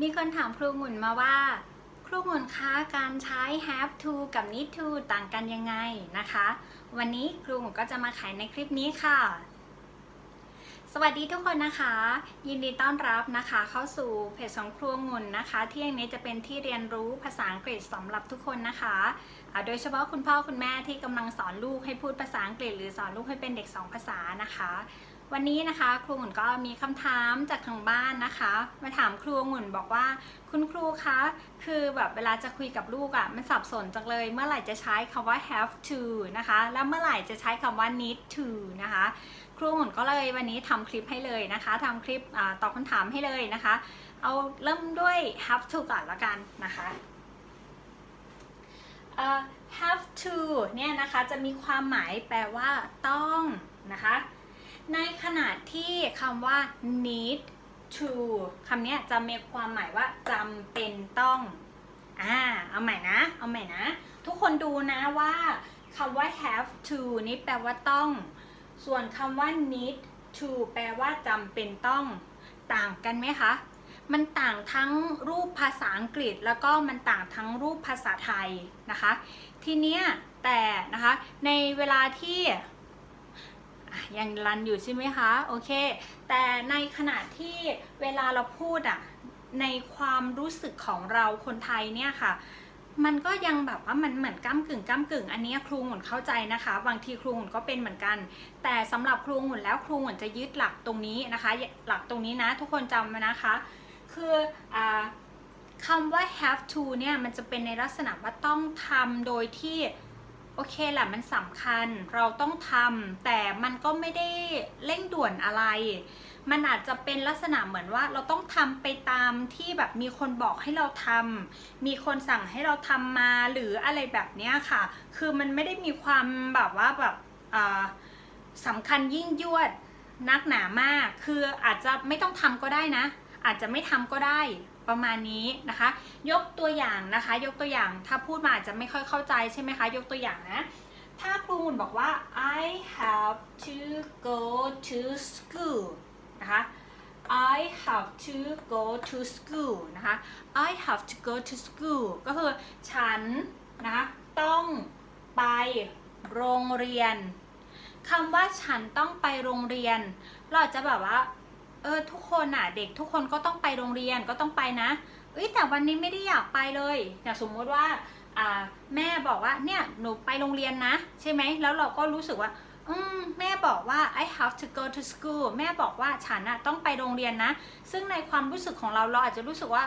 มีคนถามครูหมุนมาว่า ครูหมุนคะการใช้ have to กับ need to ต่างกันยังไงนะคะ วันนี้ครูหมุนก็จะมาขายในคลิปนี้ค่ะ สวัสดีทุกคนนะคะ ยินดีต้อนรับนะคะ เข้าสู่เพจของครูองุ่นนะคะ ที่อันนี้จะเป็นที่เรียนรู้ภาษาอังกฤษสำหรับทุกคนนะคะ โดยเฉพาะคุณพ่อคุณแม่ที่กำลังสอนลูกให้พูดภาษาอังกฤษ หรือสอนลูกให้เป็นเด็กสองภาษานะคะ วันนี้นะคะครูองุ่นก็มีคำถามจากทางบ้านนะคะ มาถามครูองุ่นบอกว่า คุณครูคะคือแบบเวลาจะคุยกับลูกอะ่ะมันสับสนจังเลย เมื่อไหร่จะใช้คำว่า have to นะคะ แล้วเมื่อไหร่จะใช้คำว่า need to นะคะ ครูหมุนก็เลยวันนี้ทำคลิปให้เลยนะคะทำคลิปอตอบคำถามให้เลยนะคะ เอาเริ่มด้วย have to ก่อนละกันนะคะเอ่อ have to เนี่ยนะคะจะมีความหมายแปลว่าต้องนะคะ ในขณะที่คำว่า need to คำนี้จะมีความหมายว่าจำเป็นต้อง อ่า เอาใหม่นะ เอาใหม่นะ ทุกคนดูนะว่าคำว่า have to นี่แปลว่าต้อง ส่วนคำว่า need to แปลว่าจำเป็นต้อง ต่างกันไหมคะ มันต่างทั้งรูปภาษาอังกฤษ แล้วก็มันต่างทั้งรูปภาษาไทยนะคะ ทีเนี้ยแต่นะคะ ในเวลาที่ ยังรันอยู่ใช่ไหมคะโอเค แต่ในขณะที่เวลาเราพูดอะในความรู้สึกของเราคนไทยเนี่ยค่ะ มันก็ยังแบบว่ามันเหมือนก้ากึ่งก้ากึ่ง อันนี้ครูหมุนเข้าใจนะคะ บางทีครูหมุนก็เป็นเหมือนกัน แต่สำหรับครูหมุนแล้วครูหมุนจะยึดหลักตรงนี้นะคะ หลักตรงนี้นะ ทุกคนจำไว้นะคะ คืออคำว่า have to เนี่ยมันจะเป็นในลักษณะว่าต้องทำโดยที่ โอเคแหละมันสำคัญเราต้องทำแต่มันก็ไม่ได้เร่งด่วนอะไร มันอาจจะเป็นลักษณะเหมือนว่าเราต้องทำไปตามที่แบบมีคนบอกให้เราทำมีคนสั่งให้เราทำมาหรืออะไรแบบเนี้ยค่ะ คือมันไม่ได้มีความแบบว่าแบบสำคัญยิ่งยวดนักหนามาก คืออาจจะไม่ต้องทำก็ได้นะ อาจจะไม่ทำก็ได้ ประมาณนี้นะคะ ยกตัวอย่างนะคะ ยกตัวอย่างถ้าพูดมาอาจจะไม่ค่อยเข้าใจใช่ไหมคะ ยกตัวอย่างนะ ถ้าครูหมุนบอกว่า I have to go to school นะคะ I have to go to school นะคะ I have to go to school ก็คือฉันนะคะต้องไปโรงเรียนคำว่าฉันต้องไปโรงเรียน เราจะแบบว่า เออทุกคนอะเด็กทุกคนก็ต้องไปโรงเรียนก็ต้องไปนะเอ้ยแต่วันนี้ไม่ได้อยากไปเลยอย่างสมมติว่าอ่าแม่บอกว่าเนี่ยหนูไปโรงเรียนนะ ใช่ไหมแล้วเราก็รู้สึกว่า อืมแม่บอกว่า I have to go to school แม่บอกว่าฉันอะต้องไปโรงเรียนนะ ซึ่งในความรู้สึกของเราเราอาจจะรู้สึกว่า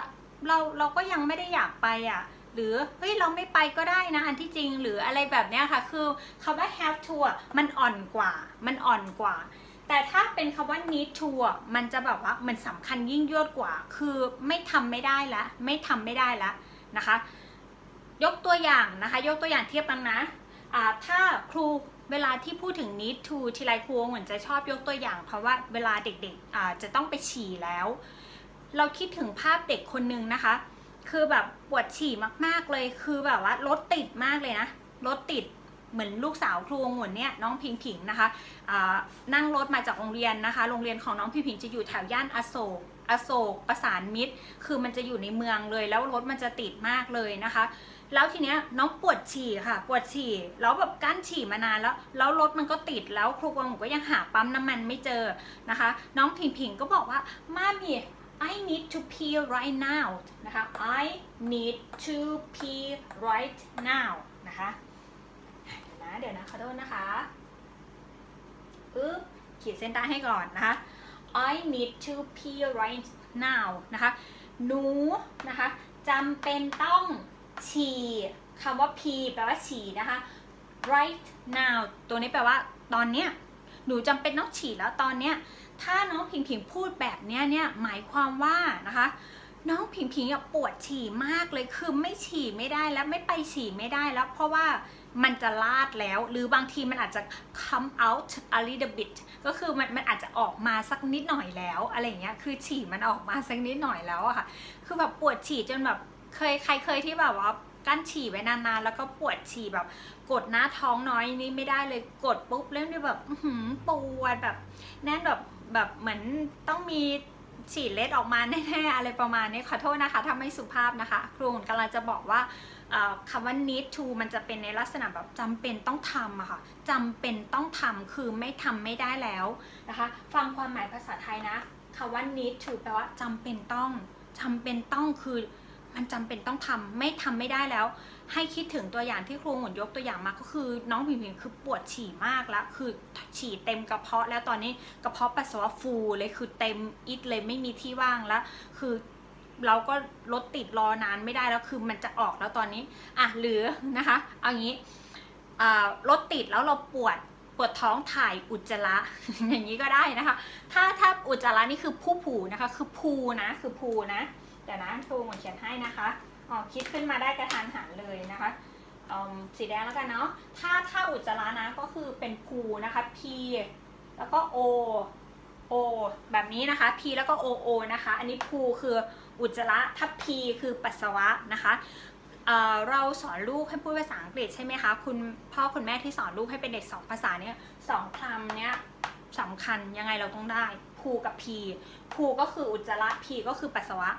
เราเราก็ยังไม่ได้อยากไปอะหรือเฮ้ยเราไม่ไปก็ได้นะอันที่จริงหรืออะไรแบบเนี้ยค่ะ คือคำว่า have to มันอ่อนกว่า มันอ่อนกว่า แต่ถ้าเป็นคำว่า need to มันจะแบบว่ามันสำคัญยิ่งยวดกว่า คือไม่ทำไม่ได้ละ ไม่ทำไม่ได้ละนะคะ ยกตัวอย่างนะคะ ยกตัวอย่างเทียบกันนะอ่าถ้าครูเวลาที่พูดถึง need to ทีไรครูเหมือนจะชอบยกตัวอย่าง เพราะว่าเวลาเด็กๆจะต้องไปฉี่แล้ว เราคิดถึงภาพเด็กคนนึงนะคะ คือแบบปวดฉี่มากๆเลย คือแบบว่ารถติดมากเลยนะ รถติด เหมือนลูกสาวครูองุ่นเนี่ยน้องพิงผิงนะคะนั่งรถมาจากโรงเรียนนะคะ โรงเรียนของน้องพิงผิงจะอยู่แถวย่านอโศกอโศกประสานมิตร คือมันจะอยู่ในเมืองเลย แล้วรถมันจะติดมากเลยนะคะ แล้วทีเนี้ยน้องปวดฉี่ค่ะ ปวดฉี่แล้วแบบกั้นฉี่มานานแล้ว แล้วรถมันก็ติดแล้วครูกวางก็ยังหาปั๊มน้ำมันไม่เจอนะคะ น้องผิงผิงก็บอกว่ามามี I need to pee right now นะคะ I need to pee right now นะคะ เดี๋ยวนะเดี๋ยวนะขอโทษนะคะอึ๊บขีดเส้นใต้ให้ก่อนนะคะ I need to pee right now นะคะ หนูนะคะจำเป็นต้องฉี่คำว่า pee แปลว่าฉี่นะคะ right now ตัวนี้แปลว่าตอนเนี้ย หนูจำเป็นต้องฉี่แล้วตอนเนี้ย ถ้าน้องพิงพิงพูดแบบเนี้ยเนี่ยหมายความว่านะคะ น้องพิงพิงอะปวดฉี่มากเลยคือไม่ฉี่ไม่ได้แล้วไม่ไปฉี่ไม่ได้แล้ว เพราะว่ามันจะลาดแล้ว หรือบางทีมันอาจจะ come out a little bit ก็คือมันมันอาจจะออกมาสักนิดหน่อยแล้วอะไรเงี้ยคือฉี่มันออกมาสักนิดหน่อยแล้วอะค่ะ คือแบบปวดฉี่จนแบบเคยใครเคยที่แบบว่ากั้นฉี่ไว้นานๆ แล้วก็ปวดฉี่แบบ กดหน้าท้องน้อยนี่ไม่ได้เลยกดปุ๊บเล่นด้วยแบบปวดแบบแน่นแบบแบบเหมือนต้องมี ฉี่เล็ดออกมาแน่ๆอะไรประมาณนี้ขอโทษนะคะถ้าไม่สุภาพนะคะ ครูกำลังจะบอกว่าคำว่า need to มันจะเป็นในลักษณะแบบจำเป็นต้องทำอะค่ะจำเป็นต้องทำคือไม่ทำไม่ได้แล้วนะคะ ฟังความหมายภาษาไทยนะคำว่า need to แปลว่าจำเป็นต้องจำเป็นต้องคือมันจำเป็นต้องทำไม่ทำไม่ได้แล้ว ให้คิดถึงตัวอย่างที่ครูหมุนยกตัวอย่างมาก็คือน้องผิงผิงคือปวดฉี่มากแล้ว คือฉี่เต็มกระเพาะ แล้วตอนนี้กระเพาะปัสสาวะฟูเลยคือเต็มอิดเลยไม่มีที่ว่างแล้ว คือเราก็รถติดรอนานไม่ได้แล้วคือมันจะออกแล้วตอนนี้อะหรือนะคะเอางี้รถติดแล้วเราปวดปวดท้องถ่ายอุจจาระอย่างนี้ก็ได้นะคะ ถ้าถ้าอุจจาระนี่คือผู้ผูนะคะ คือภูนะคือภูนะเดี๋ยวนะครูหมุนเขียนให้นะคะ คิดขึ้นมาได้กระทันหันเลยนะคะสีแดงแล้วกันเนาะ ถ้าถ้าอุจจาระนะก็คือเป็นพูนะคะ P แล้วก็ O O แบบนี้นะคะ P แล้วก็ O O นะคะ อันนี้พูคืออุจจาระถ้า P คือปัสสาวะนะคะเเราสอนลูกให้พูดภาษาอังกฤษใช่ไหมคะคุณพ่อคุณแม่ที่สอนลูกให้เป็นเด็กสองภาษาเนี่ยสองคำเนี้ยสำคัญยังไงเราต้องได้พูกับ P พูก็คืออุจจาระ P ก็คือปัสสาวะ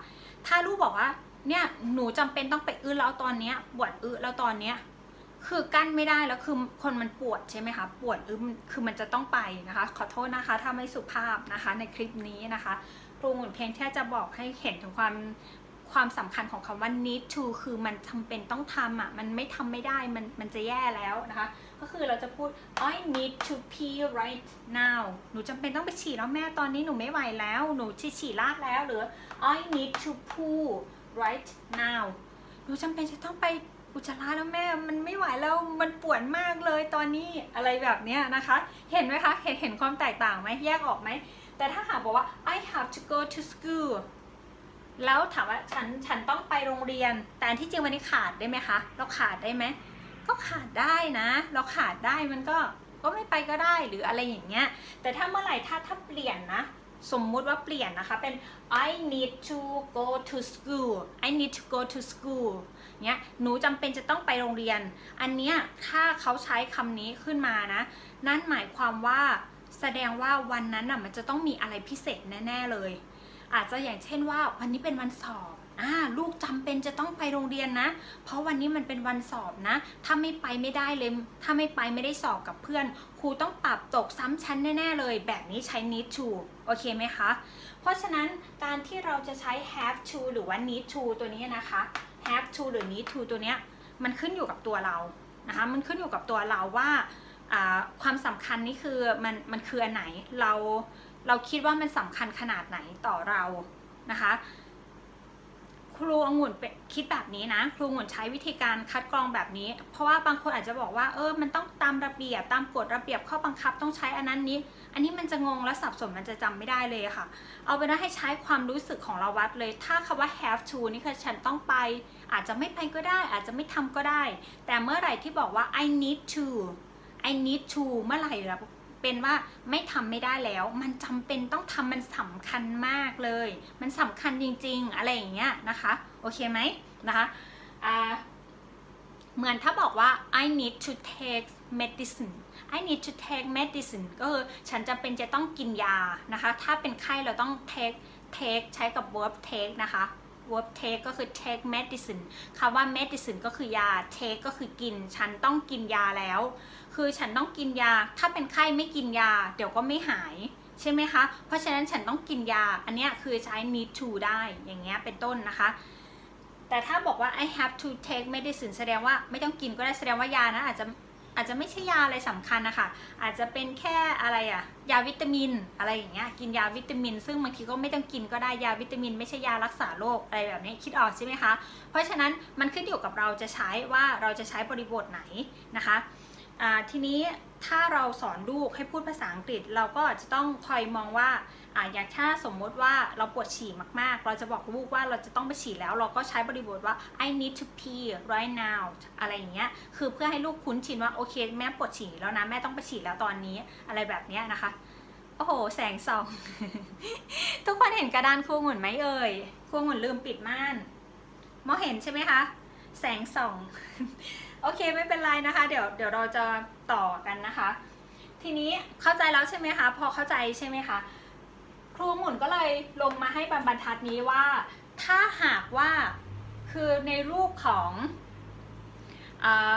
ถ้าลูกบอกว่า เนี่ยหนูจำเป็นต้องไปอื้อแล้วตอนเนี้ยปวดอื้อแล้วตอนเนี้ยคือกั้นไม่ได้แล้วคือคนมันปวดใช่ไหมคะปวดอืมคือมันจะต้องไปนะคะ ขอโทษนะคะ ถ้าไม่สุภาพนะคะ ในคลิปนี้นะคะครูหมุนเพียงแค่จะบอกให้เห็นถึงความความสำคัญของคำว่า need to คือมันจำเป็นต้องทำอะ มันไม่ทำไม่ได้ มันมันจะแย่แล้วนะคะ ก็คือเราจะพูด I need to pee right now หนูจำเป็นต้องไปฉี่แล้วแม่ตอนนี้หนูไม่ไหวแล้ว หนูฉี่ฉี่ลาดแล้ว หรือ I need to poo right now หนูจำเป็นจะต้องไปอุจจาระแล้วแม่ มันไม่ไหวแล้ว มันปวดมากเลยตอนนี้อะไรแบบเนี้ยนะคะ เห็นไหมคะ เห็นเห็นความแตกต่างไหมแยกออกไหม แต่ถ้าหากบอกว่า I have to go to school แล้วถามว่าฉันฉันต้องไปโรงเรียน แต่ที่จริงวันนี้ขาดได้ไหมคะ เราขาดได้ไหม ก็ขาดได้นะ เราขาดได้มันก็ก็ไม่ไปก็ได้หรืออะไรอย่างเงี้ย แต่ถ้าเมื่อไหร่ถ้าถ้าเปลี่ยนนะ สมมุติว่าเปลี่ยนนะคะ เป็น I need to go to school I need to go to school เนี้ย หนูจำเป็นจะต้องไปโรงเรียน อันเนี้ยถ้าเขาใช้คำนี้ขึ้นมานะ นั่นหมายความว่าแสดงว่าวันนั้นน่ะมันจะต้องมีอะไรพิเศษแน่ ๆเลย อาจจะอย่างเช่นว่าวันนี้เป็นวันสอบ อ่าลูกจำเป็นจะต้องไปโรงเรียนนะ เพราะวันนี้มันเป็นวันสอบนะ ถ้าไม่ไปไม่ได้เลย ถ้าไม่ไปไม่ได้สอบกับเพื่อน ครูต้องปรับตกซ้ำชั้นแน่ ๆ เลย แบบนี้ใช้ need to โอเคไหมคะ เพราะฉะนั้นการที่เราจะใช้ have to หรือว่า need to ตัวนี้นะคะ have to หรือ need to ตัวเนี้ยมันขึ้นอยู่กับตัวเรานะคะ มันขึ้นอยู่กับตัวเราว่าความสำคัญนี่คือมันมันคืออันไหนเราเราคิดว่ามันสำคัญขนาดไหนต่อเรานะคะ ครูองุ่นเป็นคิดแบบนี้นะ ครูองุ่นใช้วิธีการคัดกรองแบบนี้ เพราะว่าบางคนอาจจะบอกว่าเออมันต้องตามระเบียบตามกฎระเบียบข้อบังคับต้องใช้อันนั้นนี้ อันนี้มันจะงงและสับสนมันจะจำไม่ได้เลยค่ะ เอาเป็นว่าให้ใช้ความรู้สึกของเราวัดเลย ถ้าคำว่า have to นี่คือฉันต้องไป อาจจะไม่ไปก็ได้ อาจจะไม่ทำก็ได้ แต่เมื่อไหร่ที่บอกว่า I need to I need to เมื่อไหร่ละ เป็นว่าไม่ทำไม่ได้แล้ว มันจำเป็นต้องทำมันสำคัญมากเลย มันสำคัญจริง ๆ อะไรอย่างเงี้ยนะคะ โอเคไหมนะคะเหมือนถ้าบอกว่า I need to take medicine I need to take medicine ก็คือฉันจำเป็นจะต้องกินยานะคะ ถ้าเป็นไข้เราต้อง take take ใช้กับ verb take นะคะ verb take ก็คือ take medicine คำว่า medicine ก็คือยา take ก็คือกิน ฉันต้องกินยาแล้ว คือฉันต้องกินยา ถ้าเป็นไข้ไม่กินยา เดี๋ยวก็ไม่หายใช่ไหมคะ เพราะฉะนั้นฉันต้องกินยา อันนี้คือใช้ need to ได้อย่างเงี้ยเป็นต้นนะคะ แต่ถ้าบอกว่า I have to take medicine แสดงว่าไม่ต้องกินก็ได้แสดงว่ายานะอาจจะ อาจจะไม่ใช่ยาอะไรสำคัญนะคะอาจจะเป็นแค่อะไรอะยาวิตามินอะไรอย่างเงี้ยกินยาวิตามิน ซึ่งบางทีก็ไม่ต้องกินก็ได้ยาวิตามิน ไม่ใช่ยารักษาโรคอะไรแบบนี้คิดออกใช่ไหมคะ เพราะฉะนั้นมันขึ้นอยู่กับเราจะใช้ว่าเราจะใช้บริบทไหนนะคะทีนี้ ถ้าเราสอนลูกให้พูดภาษาอังกฤษ เราก็จะต้องคอยมองว่าอ่าอย่างถ้าสมมติว่าเราปวดฉี่มากๆ เราจะบอกลูกว่าเราจะต้องไปฉี่แล้ว เราก็ใช้บริบทว่า I need to pee right now อะไรอย่างเงี้ยคือเพื่อให้ลูกคุ้นชินว่าโอเคแม่ปวดฉี่แล้วนะแม่ต้องไปฉี่แล้วตอนนี้อะไรแบบเนี้ยนะคะโอ้โห แสงส่อง ทุกคนเห็นกระดานครูหงุ่นไหมเอ่ยครูหงุ่นลืมปิดม่าน มองเห็นใช่ไหมคะ แสงส่อง โอเคไม่เป็นไรนะคะ เดี๋ยวเดี๋ยวเราจะต่อกันนะคะ ทีนี้เข้าใจแล้วใช่ไหมคะ พอเข้าใจใช่ไหมคะ ครูหมุนก็เลยลงมาให้บรรทัดนี้ว่า ถ้าหากว่าคือในรูปของอา